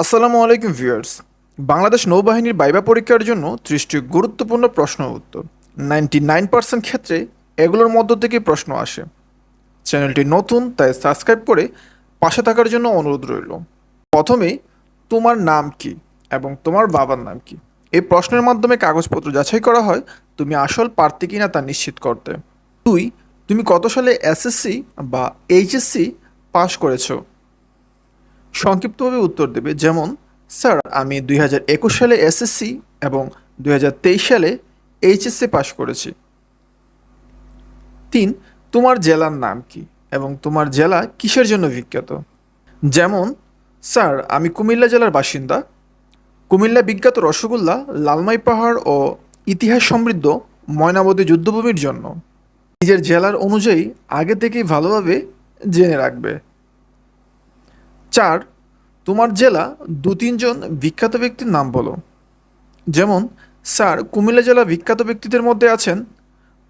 আসসালামু আলাইকুম ভিউয়ার্স। বাংলাদেশ নৌবাহিনীর বাইবা পরীক্ষার জন্য ত্রিশটি গুরুত্বপূর্ণ প্রশ্ন উত্তর। নাইনটি নাইন পার্সেন্ট ক্ষেত্রে এগুলোর মধ্য থেকে প্রশ্ন আসে। চ্যানেলটি নতুন, তাই সাবস্ক্রাইব করে পাশে থাকার জন্য অনুরোধ রইল। প্রথমে, তোমার নাম কি এবং তোমার বাবার নাম কি? এই প্রশ্নের মাধ্যমে কাগজপত্র যাচাই করা হয় তুমি আসল প্রার্থী কিনা তা নিশ্চিত করতে। দুই, তুমি কত সালে এসএসসি বা এইচএসসি পাশ করেছ? সংক্ষিপ্তভাবে উত্তর দেবে, যেমন, স্যার, আমি দুই হাজার একুশ সালে এসএসসি এবং দুই হাজার তেইশ সালে এইচএসসি পাশ করেছি। তিন, তোমার জেলার নাম কি এবং তোমার জেলা কিসের জন্য বিখ্যাত? যেমন, স্যার, আমি কুমিল্লা জেলার বাসিন্দা। কুমিল্লা বিখ্যাত রসগোল্লা, লালমাই পাহাড় ও ইতিহাস সমৃদ্ধ ময়নাবতী যুদ্ধভূমির জন্য। নিজের জেলার অনুযায়ী আগে থেকেই ভালোভাবে জেনে রাখবে। চার তোমার জেলা দু তিনজন বিখ্যাত ব্যক্তির নাম বলো। যেমন, স্যার কুমিল্লা জেলা বিখ্যাত ব্যক্তিদের মধ্যে আছেন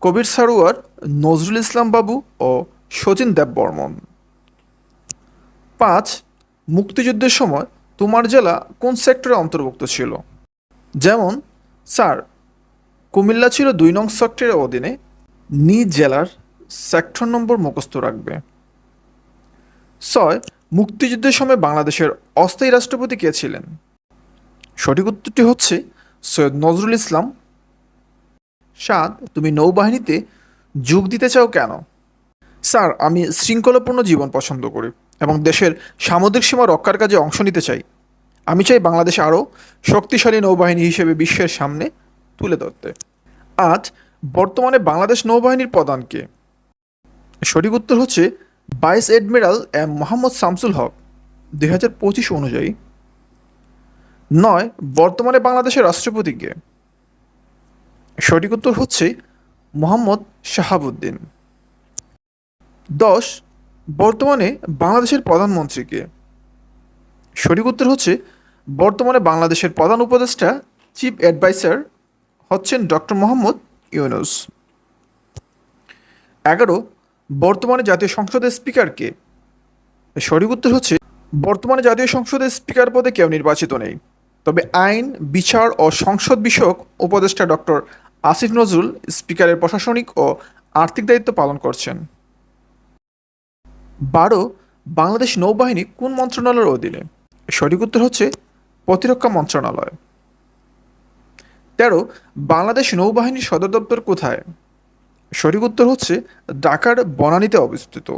কবির সারোয়ার, নজরুল ইসলাম বাবু ও শচীন দেববর্মন। পাঁচ, মুক্তিযুদ্ধের সময় তোমার জেলা কোন সেক্টরে অন্তর্ভুক্ত ছিল? যেমন, স্যার, কুমিল্লা ছিল দুই নং সেক্টরের অধীনে নিজ জেলার সেক্টর নম্বর মুখস্থ রাখবে। ছয়, মুক্তিযুদ্ধের সময় বাংলাদেশের অস্থায়ী রাষ্ট্রপতি কে ছিলেন? সঠিক উত্তরটি হচ্ছে সৈয়দ নজরুল ইসলাম। সাত, তুমি নৌবাহিনীতে যোগ দিতে চাও কেন? স্যার, আমি শৃঙ্খলাপূর্ণ জীবন পছন্দ করি এবং দেশের সামুদ্রিক সীমা রক্ষার কাজে অংশ নিতে চাই। আমি চাই বাংলাদেশ আরও শক্তিশালী নৌবাহিনী হিসেবে বিশ্বের সামনে তুলে ধরতে। আজ বর্তমানে বাংলাদেশ নৌবাহিনীর প্রধান কে? সঠিক উত্তর হচ্ছে vice admiral M Mohammad Shamsul Haque দুই হাজার পঁচিশ অনুযায়ী। নয়, বর্তমানে বাংলাদেশের রাষ্ট্রপতিকে। সঠিক উত্তর হচ্ছে মোহাম্মদ শাহাবুদ্দিন। দশ, বর্তমানে বাংলাদেশের প্রধানমন্ত্রীকে। সঠিক উত্তর হচ্ছে বর্তমানে বাংলাদেশের প্রধান উপদেষ্টা, চিফ অ্যাডভাইসার হচ্ছেন ডক্টর মোহাম্মদ ইউনুস। এগারো বর্তমানে জাতীয় সংসদের স্পিকার কে সঠিক উত্তর হচ্ছে, বর্তমানে জাতীয় সংসদের স্পিকার পদে কেউ নির্বাচিত নেই। তবে আইন, বিচার ও সংসদ বিষয়ক উপদেষ্টা ডক্টর আসিফ নজরুল স্পিকারের প্রশাসনিক ও আর্থিক দায়িত্ব পালন করছেন। বারো, বাংলাদেশ নৌবাহিনী কোন মন্ত্রণালয়ের অধীনে? সঠিক উত্তর হচ্ছে, প্রতিরক্ষা মন্ত্রণালয়। তেরো, বাংলাদেশ নৌবাহিনীর সদর দপ্তর কোথায়? সঠিক উত্তর হচ্ছে ঢাকার বনানীতে অবস্থিত।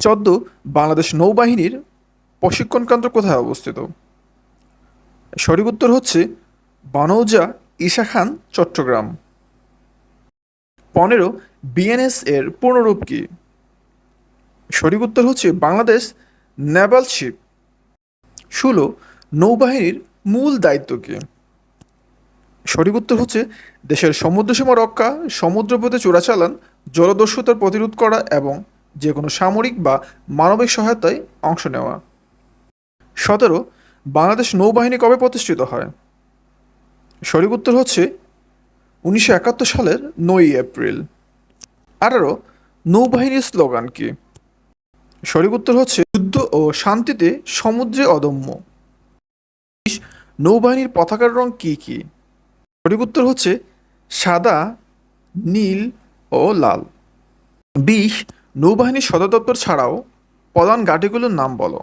চোদ্দ, বাংলাদেশ নৌবাহিনীর প্রশিক্ষণ কেন্দ্র কোথায় অবস্থিত? সঠিক উত্তর হচ্ছে বানৌজা ঈশা খান চট্টগ্রাম। পনেরো, বিএনএস এর পূর্ণরূপ কি? সঠিক উত্তর হচ্ছে বাংলাদেশ নেভাল শিপ। ষোলো, নৌবাহিনীর মূল দায়িত্ব কি? সঠিক উত্তর হচ্ছে দেশের সমুদ্রসীমা রক্ষা সমুদ্রপথে চোরাচালান, জলদস্যুতার প্রতিরোধ করা এবং যে কোনো সামরিক বা মানবিক সহায়তায় অংশ নেওয়া। সতেরো, বাংলাদেশ নৌবাহিনী কবে প্রতিষ্ঠিত হয়? সঠিক উত্তর হচ্ছে উনিশশো একাত্তর সালের নয়ই এপ্রিল। আঠারো, নৌবাহিনীর স্লোগান কি? সঠিক উত্তর হচ্ছে যুদ্ধ ও শান্তিতে সমুদ্রে অদম্য। নৌবাহিনীর পতাকার রং কি কি? সঠিক উত্তর হচ্ছে সাদা, নীল ও লাল। বিশ নৌবাহিনীর সদর দপ্তর ছাড়াও প্রধান ঘাটিগুলোর নাম বলো।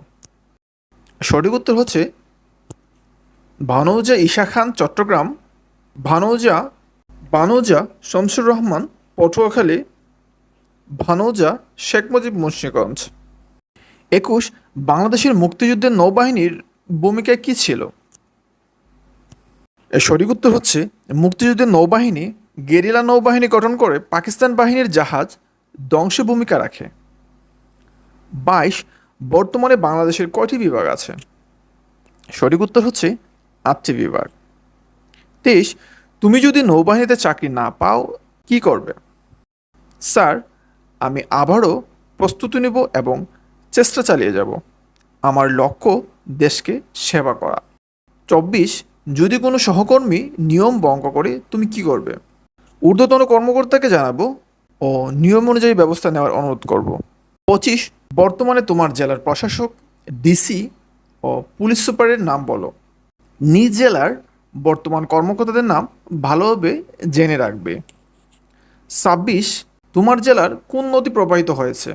সঠিক উত্তর হচ্ছে ভানৌজা ঈশা খান, চট্টগ্রাম। ভানৌজা, বানৌজা শমসুর রহমান, পটুয়াখালী। ভানৌজা শেখ মুজিব মুন্সিগঞ্জ। একুশ, বাংলাদেশের মুক্তিযুদ্ধের নৌবাহিনীর ভূমিকা কী ছিল? সঠিক উত্তর হচ্ছে, মুক্তিযুদ্ধের নৌবাহিনী গেরিলা নৌবাহিনী গঠন করে পাকিস্তান বাহিনীর জাহাজ ধ্বংসে ভূমিকা রাখে। বাইশ, বর্তমানে বাংলাদেশের কয়টি বিভাগ আছে? সঠিক উত্তর হচ্ছে, আটটি বিভাগ। তেইশ, তুমি যদি নৌবাহিনীতে চাকরি না পাও, কি করবে? স্যার, আমি আবারও প্রস্তুতি নেব এবং চেষ্টা চালিয়ে যাব। আমার লক্ষ্য দেশকে সেবা করা। চব্বিশ যদি কোনো সহকর্মী নিয়ম ভঙ্গ করে, তুমি কি করবে? ঊর্ধ্বতন কর্মকর্তাকে জানাব ও নিয়ম অনুযায়ী ব্যবস্থা নেওয়ার অনুরোধ করব। পঁচিশ, বর্তমানে তোমার জেলার প্রশাসক, ডিসি ও পুলিশ সুপারের নাম বলো। নিজ জেলার বর্তমান কর্মকর্তাদের নাম ভালোভাবে জেনে রাখবে। ছাব্বিশ, তোমার জেলার কোন নদী প্রবাহিত হয়েছে?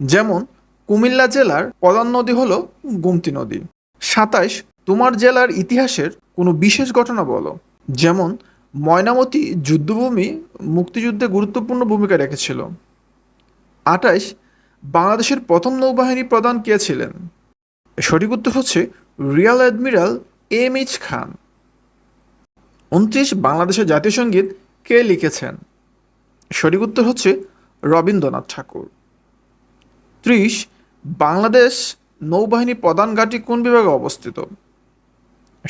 যেমন, কুমিল্লা জেলার প্রধান নদী হল গুমতি নদী। সাতাইশ, তোমার জেলার ইতিহাসের কোনো বিশেষ ঘটনা বলো। যেমন, ময়নামতি যুদ্ধভূমি মুক্তিযুদ্ধে গুরুত্বপূর্ণ ভূমিকা রেখেছিল। আটাইশ বাংলাদেশের প্রথম নৌবাহিনী প্রধান কে ছিলেন? সঠিক উত্তর হচ্ছে rear admiral M H Khan. উনত্রিশ, বাংলাদেশের জাতীয় সংগীত কে লিখেছেন? সঠিক উত্তর হচ্ছে রবীন্দ্রনাথ ঠাকুর। ত্রিশ, বাংলাদেশ নৌবাহিনী প্রধান ঘাঁটি কোন বিভাগে অবস্থিত?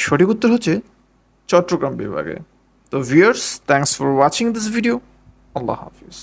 সঠিক উত্তর হচ্ছে চট্টগ্রাম বিভাগে। তো viewers thanks for watching this video Allah Hafiz.